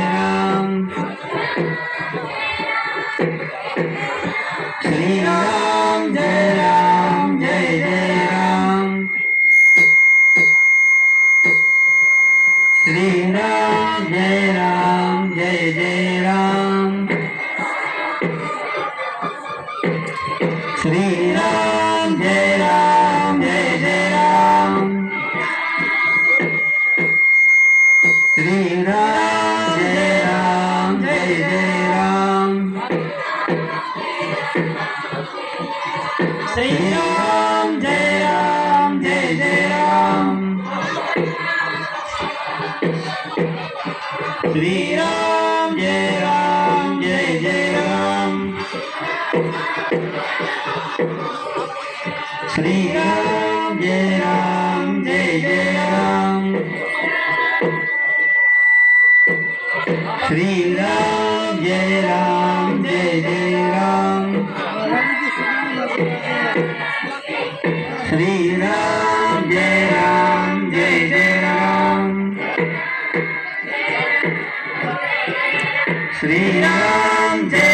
Sriram Jai Ram Jai Ram Sriram Jai Ram Jai Ram Sriram Jai Ram. Jai Ram Sri Sri Ram Jai